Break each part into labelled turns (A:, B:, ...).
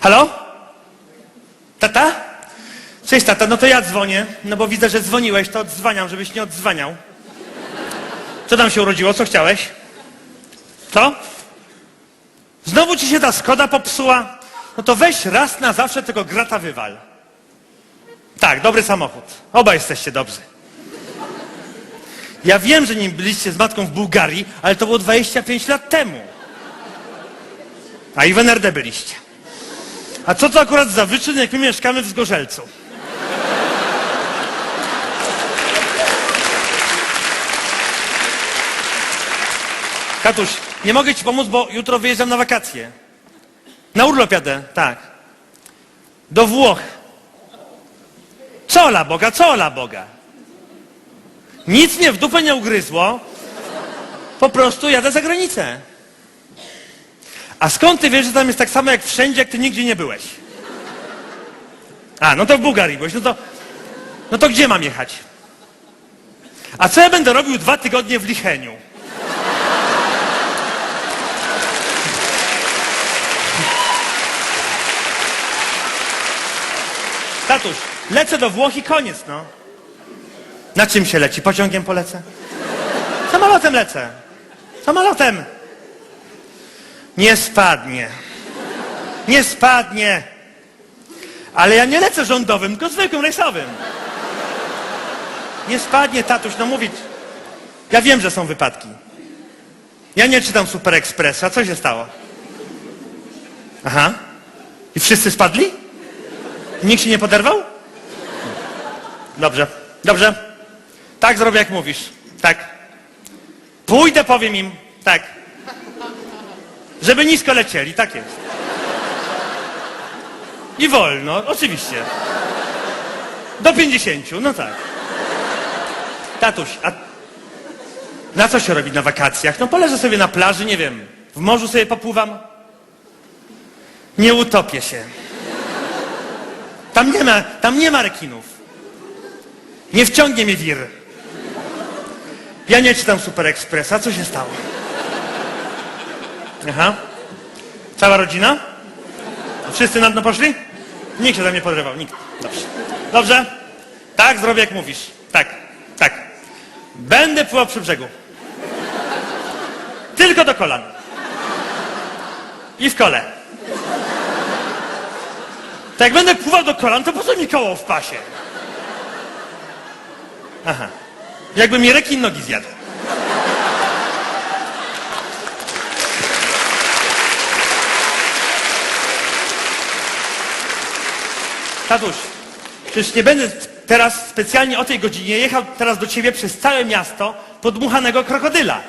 A: Halo? Tata? Cześć tata, no to ja dzwonię, no bo widzę, że dzwoniłeś, to odzwaniam, żebyś nie odzwaniał. Co tam się urodziło? Co chciałeś? Co? Znowu ci się ta Skoda popsuła? No to weź raz na zawsze tego grata wywal. Tak, dobry samochód. Oba jesteście dobrzy. Ja wiem, że nim byliście z matką w Bułgarii, ale to było 25 lat temu. A i w NRD byliście. A co to akurat za wyczyn, jak my mieszkamy w Zgorzelcu? Katuś, nie mogę ci pomóc, bo jutro wyjeżdżam na wakacje. Na urlop jadę, tak. Do Włoch. Co la Boga, co la Boga? Nic mnie w dupę nie ugryzło. Po prostu jadę za granicę. A skąd ty wiesz, że tam jest tak samo jak wszędzie, jak ty nigdzie nie byłeś? A, no to w Bułgarii byłeś, no to... No to gdzie mam jechać? A co ja będę robił dwa tygodnie w Licheniu? Tatuś, lecę do Włoch i koniec, no. Na czym się leci? Pociągiem polecę? Samolotem lecę. Samolotem. Nie spadnie. Nie spadnie. Ale ja nie lecę rządowym, tylko zwykłym rejsowym. Nie spadnie, tatuś, no mówić. Ja wiem, że są wypadki. Ja nie czytam Super Expressa. Co się stało? Aha. I wszyscy spadli? Nikt się nie poderwał? Dobrze, dobrze. Tak zrobię, jak mówisz. Tak. Pójdę, powiem im. Tak. Żeby nisko lecieli, tak jest. I wolno, oczywiście. Do 50, no tak. Tatuś, a na co się robi na wakacjach? No poleżę sobie na plaży, nie wiem, w morzu sobie popływam. Nie utopię się. Tam nie ma, tam nie ma rekinów. Nie wciągnie mnie wir. Ja nie czytam Super Expressa. Co się stało? Aha. Cała rodzina? Wszyscy na dno poszli? Nikt się tam nie podrywał, nikt. Dobrze. Dobrze? Tak, zrobię jak mówisz. Tak, tak. Będę pływał przy brzegu. Tylko do kolan. I w kole. To jak będę pływał do kolan, to po co mi koło w pasie? Aha. Jakby mi rekin nogi zjadł. Tatuś, przecież nie będę teraz specjalnie o tej godzinie jechał teraz do ciebie przez całe miasto podmuchanego krokodyla.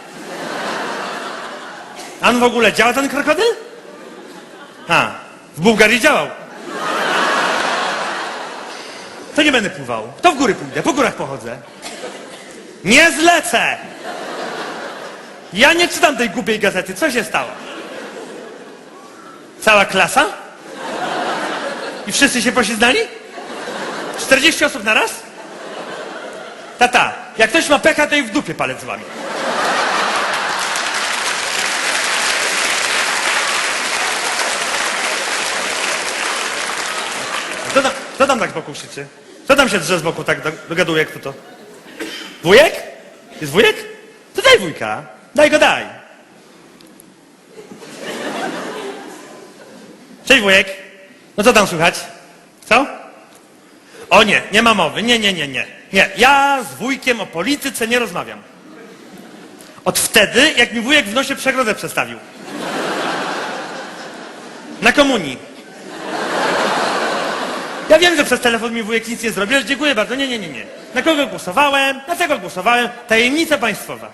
A: A on w ogóle działa ten krokodyl? A, w Bułgarii działał. To nie będę pływał. To w góry pójdę, po górach pochodzę. Nie zlecę! Ja nie czytam tej głupiej gazety. Co się stało? Cała klasa? I wszyscy się posiznali? 40 osób na raz? Tata, jak ktoś ma pecha, to i w dupie palec wami. Co tam, co tam tak z boku krzyczy? Co tam się drze z boku tak do- dogaduje, jak to to? Wujek? Jest wujek? To daj wujka. Daj go, daj. Cześć wujek. No co tam słychać? Co? O nie, nie ma mowy. Nie, nie, nie, nie. Nie, ja z wujkiem o polityce nie rozmawiam. Od wtedy, jak mi wujek w nosie przegrodę przestawił. Na komunii. Ja wiem, że przez telefon mi wujek nic nie zrobi, ale dziękuję bardzo. Nie, nie, nie, nie. Na kogo głosowałem? Na czego głosowałem? Tajemnica państwowa.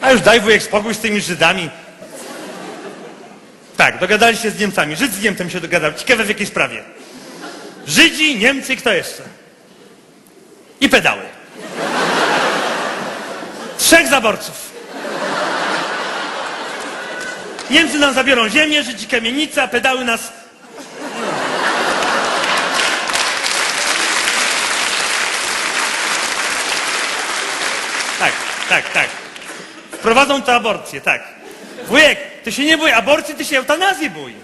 A: A już daj wujek spokój z tymi Żydami. Tak, dogadali się z Niemcami. Żyd z Niemcem się dogadał. Ciekawe w jakiej sprawie. Żydzi, Niemcy, kto jeszcze? I pedały. Trzech zaborców. Niemcy nam zabiorą ziemię, Żydzi kamienicę, a pedały nas Tak, tak, tak. Wprowadzą tę aborcję, tak. Wujek, ty się nie bój aborcji, ty się eutanazji bój.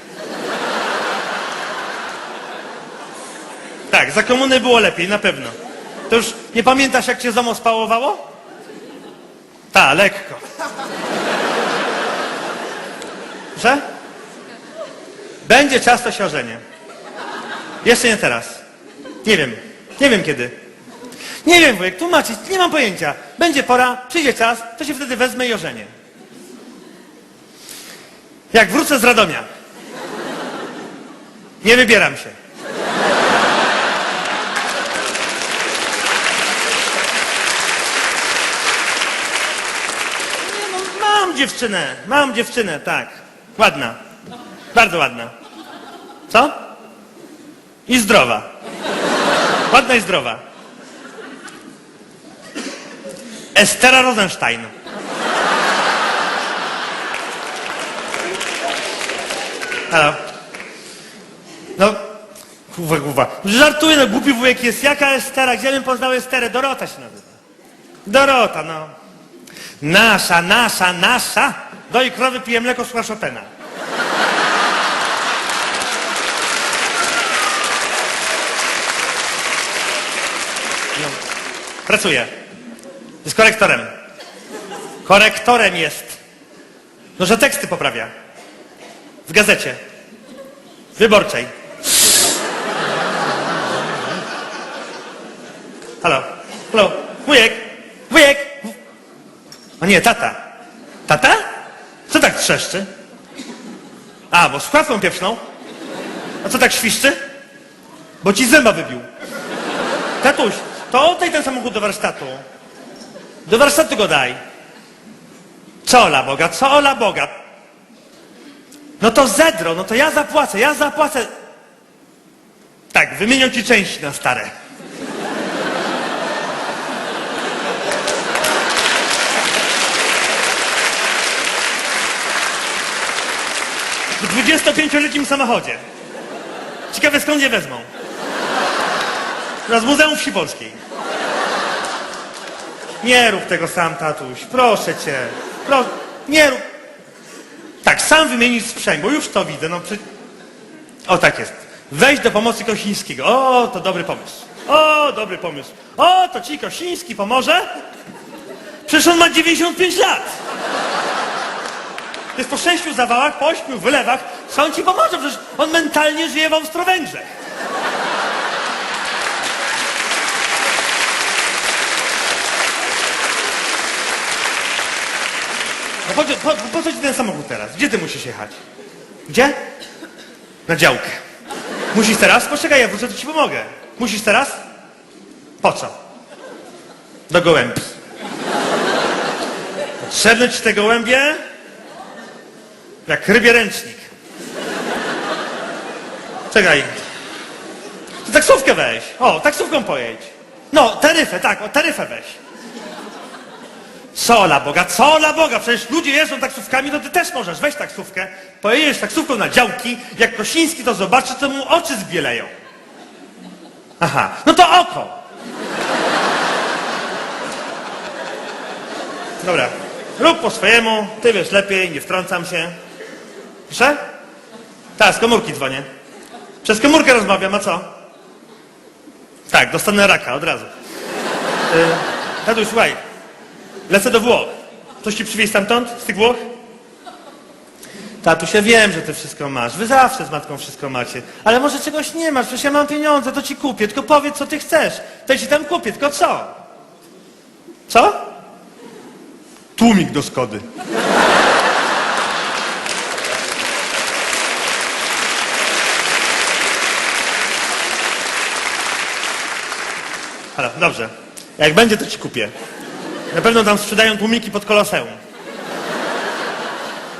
A: Tak, za komuny było lepiej, na pewno. To już nie pamiętasz, jak cię ZOMO spałowało? Ta, lekko. Że? Będzie czas, to się ożenię. Jeszcze nie teraz. Nie wiem. Nie wiem kiedy. Nie wiem, wujek, tłumaczyć, nie mam pojęcia. Będzie pora, przyjdzie czas, to się wtedy wezmę i ożenię. Jak wrócę z Radomia. Nie wybieram się. Nie no, mam dziewczynę, mam dziewczynę, tak. Ładna. Bardzo ładna. Co? I zdrowa. Ładna i zdrowa. Estera Rosenstein. No, kurwa, kurwa. Żartuję, no głupi wujek jest. Jaka Estera? Gdzie bym poznał Esterę? Dorota się nazywa. Dorota, no. Nasza, nasza, nasza. Doi krowy, pije mleko, słucha Chopina. No. Pracuje. Jest korektorem. Korektorem jest. No, że teksty poprawia. W gazecie. Wyborczej. Halo. Halo. Wujek. Wujek. O nie, tata. Tata? Co tak trzeszczy? A, bo składką pieprzną? A co tak świszczy? Bo ci zęba wybił. Tatuś, to oddaj ten samochód do warsztatu. Do warsztatu go daj. Co ola Boga, co Boga? No to zedro, no to ja zapłacę, ja zapłacę. Tak, wymienią ci części na stare. W 25-letnim samochodzie. Ciekawe skąd je wezmą. Z Muzeum Wsi Polskiej. Nie rób tego sam, tatuś. Proszę cię. Pro... Nie rób. Sam wymienić sprzęg, bo już to widzę. No, przy... O, tak jest. Weź do pomocy Kosińskiego. O, to dobry pomysł. O, dobry pomysł. O, to ci Kosiński pomoże? Przecież on ma 95 lat. Jest po sześciu zawałach, po ośmiu wylewach. Co on ci pomoże? Przecież on mentalnie żyje w Austro-Węgrzech. No po, co ci ten samochód teraz? Gdzie ty musisz jechać? Gdzie? Na działkę. Musisz teraz? Poczekaj, ja wrócę, to ci pomogę. Musisz teraz? Po co? Do gołębi. Potrzebne ci te gołębie? Jak rybie ręcznik. Czekaj. To taksówkę weź. O, taksówką pojedź. No, taryfę, tak, o, taryfę weź. Co la Boga, co la Boga? Przecież ludzie jeżdżą taksówkami, to ty też możesz. Weź taksówkę, pojedziesz taksówką na działki, jak Kosiński to zobaczy, to mu oczy zbieleją. Aha, no to oko. Dobra, rób po swojemu, ty wiesz lepiej, nie wtrącam się. Proszę? Tak, z komórki dzwonię. Przez komórkę rozmawiam, a co? Tak, dostanę raka od razu. Yy, tatuś, słuchaj, lecę do Włoch. Coś ci przywieźć stamtąd, z tych Włoch? Tatuś, ja wiem, że ty wszystko masz. Wy zawsze z matką wszystko macie. Ale może czegoś nie masz, przecież ja mam pieniądze, to ci kupię. Tylko powiedz, co ty chcesz. To ci tam kupię, tylko co? Co? Tłumik do Skody. Halo, dobrze. Jak będzie, to ci kupię. Na pewno tam sprzedają tłumiki pod koloseum.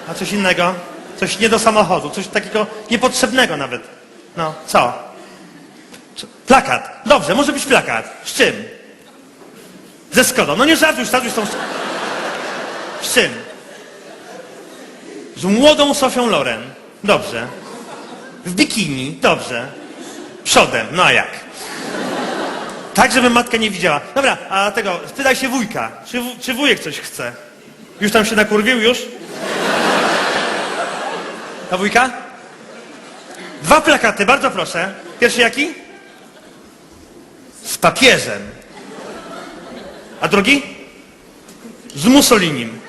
A: A coś innego? Coś nie do samochodu, coś takiego niepotrzebnego nawet. No, co? Plakat. Dobrze, może być plakat. Z czym? Ze Skodą. No nie żartuj, żartuj z tą... Z czym? Z młodą Sofią Loren. Dobrze. W bikini. Dobrze. Przodem. No a jak? Tak, żeby matka nie widziała. Dobra, a tego, spytaj się wujka. Czy, czy wujek coś chce? Już tam się nakurwił, już? Na wujka? Dwa plakaty, bardzo proszę. Pierwszy jaki? Z papieżem. A drugi? Z Mussolinim.